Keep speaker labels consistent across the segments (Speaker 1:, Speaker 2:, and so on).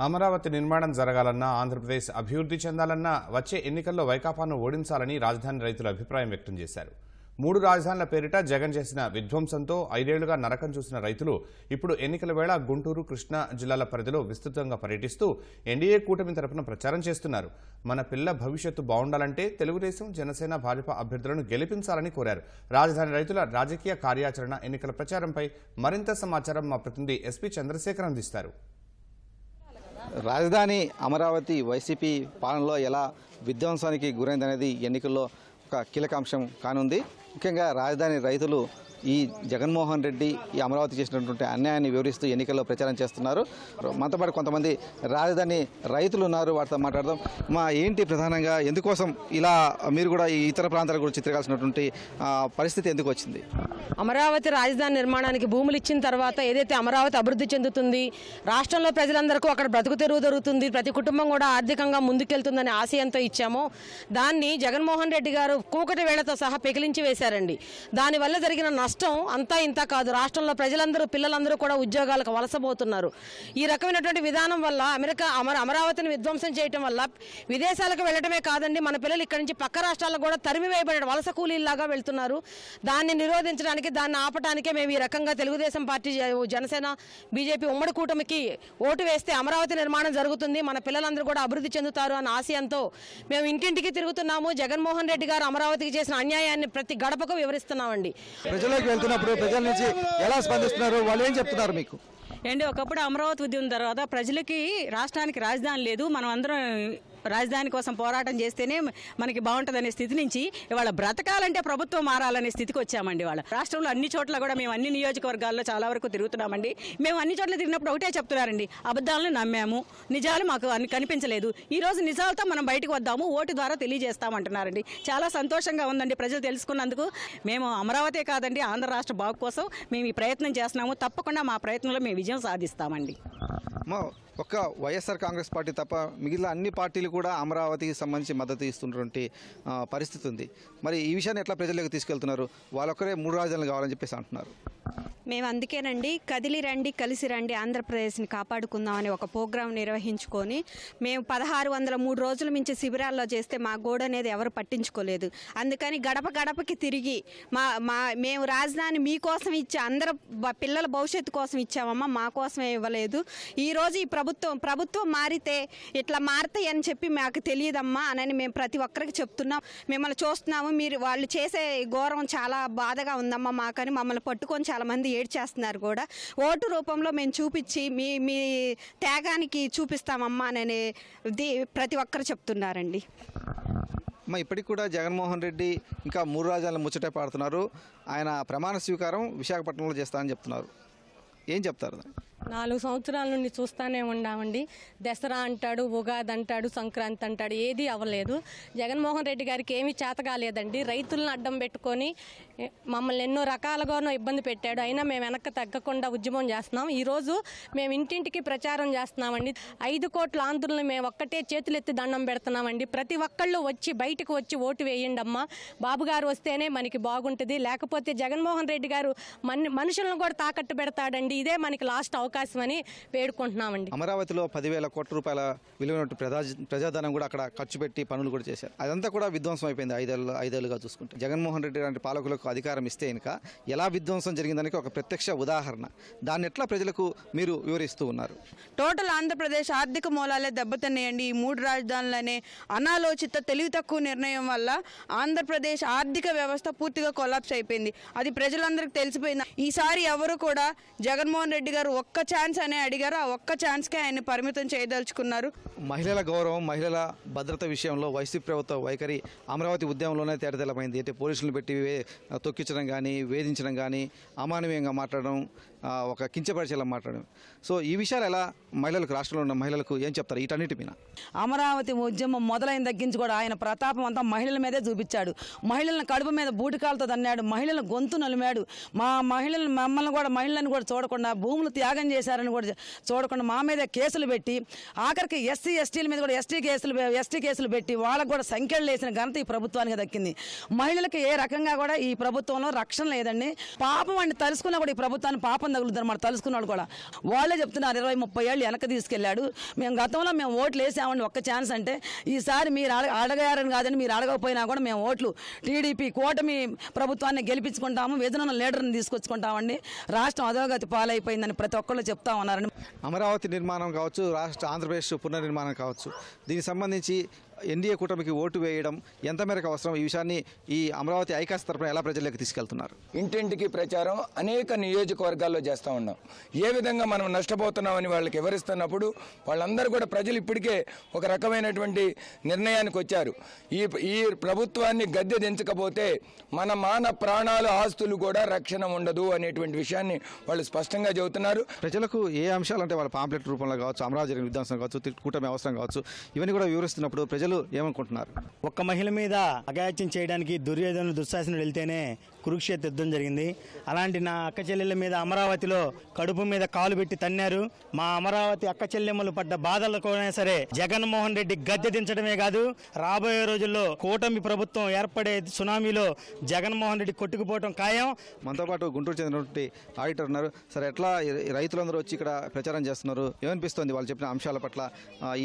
Speaker 1: అమరావతి నిర్మాణం జరగాలన్నా ఆంధ్రప్రదేశ్ అభివృద్ధి చెందాలన్నా వచ్చే ఎన్నికల్లో వైకాపాను ఓడించాలని రాజధాని రైతులు అభిప్రాయం వ్యక్తం చేశారు. మూడు రాజధానుల పేరిట జగన్ చేసిన విధ్వంసంతో ఐదేళ్ళుగా నరకం చూసిన రైతులు ఇప్పుడు ఎన్నికల వేళ గుంటూరు కృష్ణా జిల్లాల పరిధిలో విస్తృతంగా పర్యటిస్తూ ఎన్డీఏ కూటమి తరపున ప్రచారం చేస్తున్నారు. మన పిల్ల భవిష్యత్తు బాగుండాలంటే తెలుగుదేశం జనసేన భాజపా అభ్యర్థులను గెలిపించాలని కోరారు. రాజధాని రైతుల రాజకీయ కార్యాచరణ ఎన్నికల ప్రచారంపై మరింత సమాచారం మా ప్రతినిధి ఎస్పీ చంద్రశేఖర్ అందిస్తారు.
Speaker 2: రాజధాని అమరావతి వైసీపీ పాలనలో ఎలా విధ్వంసానికి గురైందనేది ఎన్నికల్లో ఒక కీలక అంశం కానుంది. ముఖ్యంగా రాజధాని రైతులు ఈ జగన్మోహన్ రెడ్డి ఈ అమరావతి చేసినటువంటి అన్యాయాన్ని వివరిస్తూ ఎన్నికల్లో ప్రచారం చేస్తున్నారు. మనతో పాటు కొంతమంది రాజధాని రైతులు ఉన్నారు. వారితో మాట్లాడదాం. మా ఏంటి ప్రధానంగా ఎందుకోసం ఇలా మీరు కూడా ఈ ఇతర ప్రాంతాల గురించి తిరగాల్సినటువంటి పరిస్థితి ఎందుకు వచ్చింది?
Speaker 3: అమరావతి రాజధాని నిర్మాణానికి భూములు ఇచ్చిన తర్వాత ఏదైతే అమరావతి అభివృద్ధి చెందుతుంది రాష్ట్రంలో ప్రజలందరికీ అక్కడ బ్రతుకు తెరువు దొరుకుతుంది ప్రతి కుటుంబం కూడా ఆర్థికంగా ముందుకెళ్తుందనే ఆశయంతో ఇచ్చామో. దాన్ని జగన్మోహన్ రెడ్డి గారు కూకటి వేళతో సహా పెకిలించి వేశారండి. దానివల్ల జరిగిన నష్టం అంతా ఇంత కాదు. రాష్ట్రంలో ప్రజలందరూ పిల్లలందరూ కూడా ఉద్యోగాలకు వలసపోతున్నారు. ఈ రకమైనటువంటి విధానం వల్ల అమెరికా అమర అమరావతిని విధ్వంసం చేయటం వల్ల విదేశాలకు వెళ్ళటమే కాదండి. మన పిల్లలు ఇక్కడి నుంచి పక్క రాష్ట్రాలకు కూడా తరిమి వేయబడే వలస కూలీలాగా వెళ్తున్నారు. దాన్ని నిరోధించడానికి దాన్ని ఆపటానికే మేము ఈ రకంగా తెలుగుదేశం పార్టీ జనసేన బీజేపీ ఉమ్మడి కూటమికి ఓటు వేస్తే అమరావతి నిర్మాణం జరుగుతుంది. మన పిల్లలందరూ కూడా అభివృద్ధి చెందుతారు అన్న ఆశయంతో మేము ఇంటింటికి తిరుగుతున్నాము. జగన్మోహన్ రెడ్డి గారు అమరావతికి చేసిన అన్యాయాన్ని ప్రతి గడపకు వివరిస్తున్నామండి.
Speaker 2: ప్రజలకు వెళ్తున్నప్పుడు ప్రజల నుంచి ఎలా స్పందిస్తున్నారు? వాళ్ళు ఏం చెప్తున్నారు మీకు?
Speaker 4: ఏంటి ఒకప్పుడు అమరావతి ఉద్యమం తర్వాత ప్రజలకి రాష్ట్రానికి రాజధాని లేదు. మనం అందరం రాజధాని కోసం పోరాటం చేస్తేనే మనకి బాగుంటుందనే స్థితి నుంచి ఇవాళ బ్రతకాలంటే ప్రభుత్వం మారాలనే స్థితికి వచ్చామండి వాళ్ళ రాష్ట్రంలో అన్ని చోట్ల కూడా మేము అన్ని నియోజకవర్గాల్లో చాలా వరకు తిరుగుతున్నామండి. మేము అన్ని చోట్ల తిరిగినప్పుడు ఒకటే చెప్తున్నారండి అబద్ధాలను నమ్మాము నిజాలు మాకు అన్ని కనిపించలేదు. ఈ రోజు నిజాలతో మనం బయటకు వద్దాము ఓటు ద్వారా తెలియజేస్తామంటున్నారండి. చాలా సంతోషంగా ఉందండి ప్రజలు తెలుసుకున్నందుకు. మేము అమరావతి కాదండి ఆంధ్ర రాష్ట్ర బాగు కోసం మేము ఈ ప్రయత్నం చేస్తున్నాము. తప్పకుండా మా ప్రయత్నంలో మేము విజయం సాధిస్తామండి.
Speaker 2: మా ఒక్క వైఎస్ఆర్ కాంగ్రెస్ పార్టీ తప్ప మిగిలిన అన్ని పార్టీలు కూడా అమరావతికి సంబంధించి మద్దతు ఇస్తున్నటువంటి పరిస్థితి ఉంది. మరి ఈ విషయాన్ని ఎట్లా ప్రజలకు తీసుకెళ్తున్నారు? వాళ్ళొక్కరే మూడు రాజధానులు కావాలని చెప్పేసి అంటున్నారు.
Speaker 5: మేము అందుకేనండి కదిలి రండి కలిసి రండి ఆంధ్రప్రదేశ్ని కాపాడుకుందాం అని ఒక ప్రోగ్రాం నిర్వహించుకొని మేము పదహారు వందల మూడు రోజుల మించి శిబిరాల్లో చేస్తే మా గోడ అనేది ఎవరు పట్టించుకోలేదు. అందుకని గడప గడపకి తిరిగి మా మా మేము రాజధాని మీకోసం ఇచ్చా అందరు పిల్లల భవిష్యత్తు కోసం ఇచ్చామమ్మా మా కోసమే ఇవ్వలేదు. ఈరోజు ఈ ప్రభుత్వం ప్రభుత్వం మారితే ఇట్లా మారుతాయి అని చెప్పి మాకు తెలియదమ్మా అని మేము ప్రతి ఒక్కరికి చెప్తున్నాం. మిమ్మల్ని చూస్తున్నాము మీరు వాళ్ళు చేసే ఘోరం చాలా బాధగా ఉందమ్మా మాకని మమ్మల్ని పట్టుకొని చాలామంది ఏడ్చేస్తున్నారు కూడా. ఓటు రూపంలో మేము చూపించి మీ మీ త్యాగానికి చూపిస్తామమ్మా అని ఇది ప్రతి ఒక్కరు చెప్తున్నారండి.
Speaker 2: మా ఇప్పటికి కూడా జగన్మోహన్ రెడ్డి ఇంకా మూడు రాజధానులు ముచ్చటే పాడుతున్నారు. ఆయన ప్రమాణ స్వీకారం విశాఖపట్నంలో చేస్తానని చెప్తున్నారు. ఏం చెప్తారు
Speaker 3: నాలుగు సంవత్సరాల నుండి చూస్తానే ఉన్నామండి. దసరా అంటాడు ఉగాది అంటాడు సంక్రాంతి అంటాడు ఏది అవ్వలేదు. జగన్మోహన్ రెడ్డి గారికి ఏమీ చేత కాలేదండి. రైతులను అడ్డం పెట్టుకొని మమ్మల్ని ఎన్నో రకాలుగానో ఇబ్బంది పెట్టాడు. అయినా మేము వెనక్కి తగ్గకుండా ఉద్యమం చేస్తున్నాం. ఈరోజు మేము ఇంటింటికి ప్రచారం చేస్తున్నామండి. ఐదు కోట్ల ఆంధ్రులను మేము ఒక్కటే చేతులెత్తి దండం పెడుతున్నామండి. ప్రతి ఒక్కళ్ళు వచ్చి బయటకు వచ్చి ఓటు వేయండి అమ్మ. బాబు గారు వస్తేనే మనకి బాగుంటుంది. లేకపోతే జగన్మోహన్ రెడ్డి గారు మన్ మనుషులను కూడా తాకట్టు పెడతాడండి. ఇదే మనకి లాస్ట్ అవకాశం. అని వేడుకుంటున్నామండి.
Speaker 2: అమరావతిలో పదివేల కోట్ల రూపాయల విలువైన ప్రజా ప్రజాధనం కూడా అక్కడ ఖర్చు పెట్టి పనులు కూడా చేశారు. అదంతా కూడా విధ్వంసం అయిపోయింది ఐదేళ్ళు ఐదేళ్ళుగా చూసుకుంటే. జగన్మోహన్ రెడ్డి లాంటి పాలకులకు అధికారం ఇస్తే కనుక ఎలా విధ్వంసం జరిగిందానికి ఒక ప్రత్యక్ష ఉదాహరణ. దాన్ని ఎట్లా ప్రజలకు మీరు వివరిస్తూ ఉన్నారు?
Speaker 6: టోటల్ ఆంధ్రప్రదేశ్ ఆర్థిక మూలాలే దెబ్బతిన్నాయండి. ఈ మూడు రాజధానులనే అనాలోచిత తెలివి తక్కువ నిర్ణయం వల్ల ఆంధ్రప్రదేశ్ ఆర్థిక వ్యవస్థ పూర్తిగా కొలాప్స్ అయిపోయింది. అది ప్రజలందరికీ తెలిసిపోయింది. ఈసారి ఎవరు కూడా జగన్మోహన్ రెడ్డి గారు ఒక్క ఛాన్స్ అనే అడిగారు. ఆ ఒక్క ఛాన్స్కే ఆయన పరిమితం చేయదలుచుకున్నారు.
Speaker 2: మహిళల గౌరవం మహిళల భద్రత విషయంలో వైసీపీ ప్రభుత్వ వైఖరి అమరావతి ఉద్యమంలోనే తేటతెలమైంది అంటే పోలీసులను పెట్టి తొక్కించడం కానీ వేధించడం కానీ అమానవీయంగా మాట్లాడడం ఒక కించపరిచేలా మాట్లాడడం సో ఈ విషయాలు ఎలా మహిళలకు రాష్ట్రంలో ఉన్న మహిళలకు ఏం చెప్తారు వీటన్నిటి మీద?
Speaker 7: అమరావతి ఉద్యమం మొదలైన తగ్గించి కూడా ఆయన ప్రతాపం అంతా మహిళల మీదే చూపించాడు. మహిళలను కడుపు మీద బూటికాలతో తన్నాడు. మహిళల గొంతు నలిమాడు. మా మహిళలు మమ్మల్ని కూడా మహిళలను కూడా చూడకుండా భూములు త్యాగం చేశారని కూడా చూడకుండా మా మీద కేసులు పెట్టి ఆఖరికి ఎస్సీ ఎస్టీల మీద కూడా ఎస్టీ కేసులు ఎస్టీ కేసులు పెట్టి వాళ్ళకు కూడా సంఖ్యలు వేసిన ఘనత ఈ ప్రభుత్వానికి దక్కింది. మహిళలకు ఏ రకంగా కూడా ఈ ప్రభుత్వంలో రక్షణ లేదండి. పాపం అని తలుసుకున్నా కూడా ఈ ప్రభుత్వాన్ని పాపం తగులుతారు మన తలుసుకున్నాడు కూడా. వాళ్ళే చెప్తున్నారు ఇరవై ముప్పై ఏళ్ళు వెనక తీసుకెళ్ళాడు. మేము గతంలో మేము ఓట్లు వేసామండి ఒక్క ఛాన్స్ అంటే. ఈసారి మీరు అడగ అడగారని కాదని మీరు అడగకపోయినా కూడా మేము ఓట్లు టీడీపీ కూటమి ప్రభుత్వాన్ని గెలిపించుకుంటాము విధులను లీడర్ని తీసుకొచ్చుకుంటామండి. రాష్ట్రం అధోగతి పాలైపోయిందని ప్రతి ఒక్కళ్ళు చెప్తా ఉన్నారండి.
Speaker 2: అమరావతి నిర్మాణం కావచ్చు రాష్ట్ర ఆంధ్రప్రదేశ్ పునర్నిర్మాణం కావచ్చు దీనికి సంబంధించి ఎన్డీఏ కూటమికి ఓటు వేయడం ఎంత మేరకు అవసరం? ఈ విషయాన్ని ఈ అమరావతి ఐకాస్ తరపున ఎలా ప్రజల్లోకి తీసుకెళ్తున్నారు?
Speaker 8: ఇంటింటికి ప్రచారం అనేక నియోజకవర్గాల్లో చేస్తూ ఉన్నాం. ఏ విధంగా మనం నష్టపోతున్నామని వాళ్ళకి వివరిస్తున్నప్పుడు వాళ్ళందరూ కూడా ప్రజలు ఇప్పటికే ఒక రకమైనటువంటి నిర్ణయానికి వచ్చారు. ఈ ఈ ప్రభుత్వాన్ని గద్దె దించకపోతే మన మాన ప్రాణాలు ఆస్తులు కూడా రక్షణ ఉండదు అనేటువంటి విషయాన్ని వాళ్ళు స్పష్టంగా చెబుతున్నారు.
Speaker 2: ప్రజలకు ఏ అంశాలు అంటే వాళ్ళ పాంప్లెట్ రూపంలో కావచ్చు అమరావతి జరిగిన విధ్వంసం కావచ్చు కూటమి అవసరం కావచ్చు ఇవన్నీ కూడా వివరిస్తున్నప్పుడు ప్రజలు ఏమనుకుంటున్నారు?
Speaker 9: ఒక్క మహిళ మీద అగాయత్యం చేయడానికి దుర్యోధన దుశ్శాసనుడు వెళ్తేనే కురుక్షేత్ర యుద్ధం జరిగింది. అలాంటి నా అక్క చెల్లెల మీద అమరావతిలో కడుపు మీద కాలు పెట్టి తన్నారు. మా అమరావతి అక్క చెల్లెమ్మలు పడ్డ బాధలకైనా సరే జగన్మోహన్ రెడ్డి గద్దె దించడమే కాదు రాబోయే రోజుల్లో కూటమి ప్రభుత్వం ఏర్పడే సునామీలో జగన్మోహన్ రెడ్డి కొట్టుకుపోవటం ఖాయం.
Speaker 2: మనతో పాటు గుంటూరు చెందినటువంటి ఆడిటర్ ఉన్నారు. సరే ఎట్లా రైతులందరూ వచ్చి ఇక్కడ ప్రచారం చేస్తున్నారు? ఏమనిపిస్తుంది వాళ్ళు చెప్పిన అంశాల పట్ల?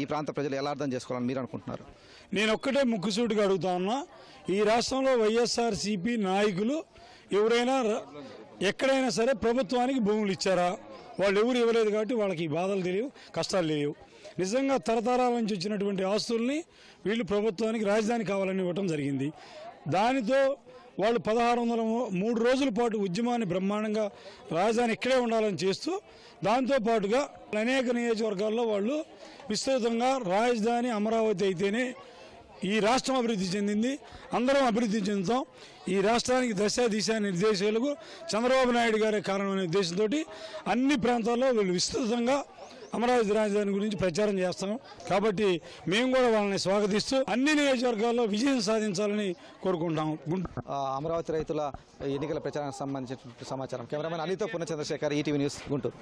Speaker 2: ఈ ప్రాంత ప్రజలు ఎలా అర్థం చేసుకోవాలని మీరు అనుకుంటున్నారు?
Speaker 10: నేను ఒక్కటే ముక్కుసూటిగా అడుగుతా ఉన్నా. ఈ రాష్ట్రంలో వైఎస్ఆర్ సిపి నాయకులు ఎవరైనా ర- ఎక్కడైనా సరే ప్రభుత్వానికి భూములు ఇచ్చారా? వాళ్ళు ఎవరు ఇవ్వలేదు కాబట్టి వాళ్ళకి బాధలు తెలియవు కష్టాలు తెలియవు. నిజంగా తరతరాల నుంచి వచ్చినటువంటి ఆస్తుల్ని వీళ్ళు ప్రభుత్వానికి రాజధాని కావాలని ఇవ్వటం జరిగింది. దానితో వాళ్ళు పదహారు వందల మూడు రోజుల పాటు ఉద్యమాన్ని బ్రహ్మాండంగా రాజధాని ఇక్కడే ఉండాలని చేస్తూ దాంతో పాటుగా అనేక నియోజకవర్గాల్లో వాళ్ళు విస్తృతంగా రాజధాని అమరావతి అయితేనే ఈ రాష్ట్రం అభివృద్ధి చెందింది అందరం అభివృద్ధి చెందుతాం. ఈ రాష్ట్రానికి దశ దిశ నిర్దేశాలకు చంద్రబాబు నాయుడు గారే కారణమైన ఉద్దేశంతో అన్ని ప్రాంతాల్లో వీళ్ళు విస్తృతంగా అమరావతి రాజధాని గురించి ప్రచారం చేస్తాం కాబట్టి మేము కూడా వాళ్ళని స్వాగతిస్తూ అన్ని నియోజకవర్గాల్లో విజయం సాధించాలని కోరుకుంటాం
Speaker 2: అమరావతి రైతుల ఎన్నికల ప్రచారానికి సంబంధించిన సమాచారం. కెమెరామెన్ అనితో పునః చంద్రశేఖర్ ఈటీవీ న్యూస్ గుంటూరు.